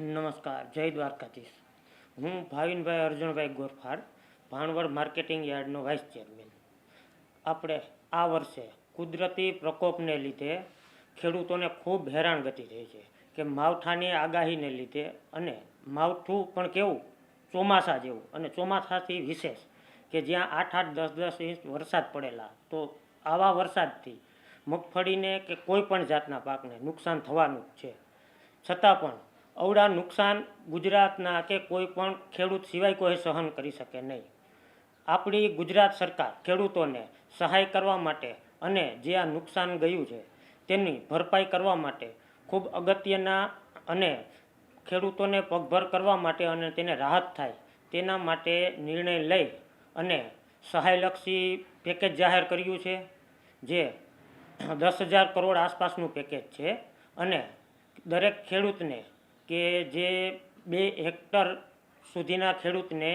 નમસ્કાર, જય દ્વારકાધીશ. હું ભાવિનભાઈ અર્જુનભાઈ ગોરફાર ભાણવડ માર્કેટિંગ યાર્ડનો વાઇસ ચેરમેન. આપણે આ વર્ષે કુદરતી પ્રકોપને લીધે ખેડૂતોને ખૂબ હેરાનગતિ થઈ છે કે માવઠાની આગાહીને લીધે અને માવઠું પણ કેવું, ચોમાસા જેવું અને ચોમાસાથી વિશેષ કે જ્યાં આઠ આઠ દસ દસ ઇંચ વરસાદ પડેલા, તો આવા વરસાદથી મગફળીને કે કોઈ પણ જાતના પાકને નુકસાન થવાનું છે. છતાં પણ અવડા નુકસાન ગુજરાતના કે કોઈ પણ ખેડૂત સિવાય કોઈ સહન કરી શકે નહીં. આપણી ગુજરાત સરકાર ખેડૂતોને સહાય કરવા માટે અને જે આ નુકસાન ગયું છે તેની ભરપાઈ કરવા માટે ખૂબ અગત્યના અને ખેડૂતોને પગભર કરવા માટે અને તેને રાહત થાય તેના માટે નિર્ણય લઈ અને સહાયલક્ષી પેકેજ જાહેર કર્યું છે, જે દસ હજાર કરોડ આસપાસનું પેકેજ છે અને દરેક ખેડૂતને કે જે બે હેક્ટર સુધીના ખેડૂતને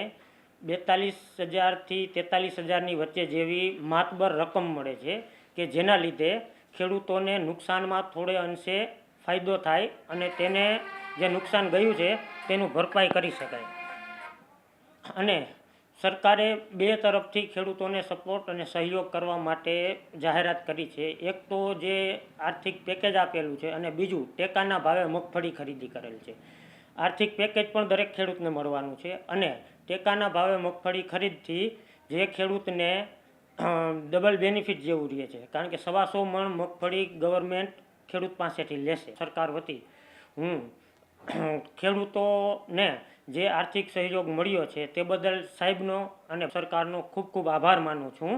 બેતાલીસ હજારથી તેતાલીસ હજારની વચ્ચે જેવી માતબર રકમ મળે છે કે જેના લીધે ખેડૂતોને નુકસાનમાં થોડે અંશે ફાયદો થાય અને તેને જે નુકસાન ગયું છે તેનું ભરપાઈ કરી શકાય. અને સરકારે બે તરફથી ખેડૂતોને સપોર્ટ અને સહયોગ કરવા માટે જાહેરાત કરી છે. એક તો જે આર્થિક પેકેજ આપેલું છે અને બીજું ટેકાના ભાવે મગફળી ખરીદી કરેલ છે. આર્થિક પેકેજ પણ દરેક ખેડૂતને મળવાનું છે અને ટેકાના ભાવે મગફળી ખરીદથી જે ખેડૂતને ડબલ બેનિફિટ જેવું રહે છે. કારણ કે સવાસો મણ મગફળી ગવર્મેન્ટ ખેડૂત પાસેથી લેશે. સરકાર વતી હું ખેડૂતોને જે આર્થિક સહયોગ મળ્યો છે તે બદલ સાહેબનો અને સરકારનો ખૂબ ખૂબ આભાર માનું છું.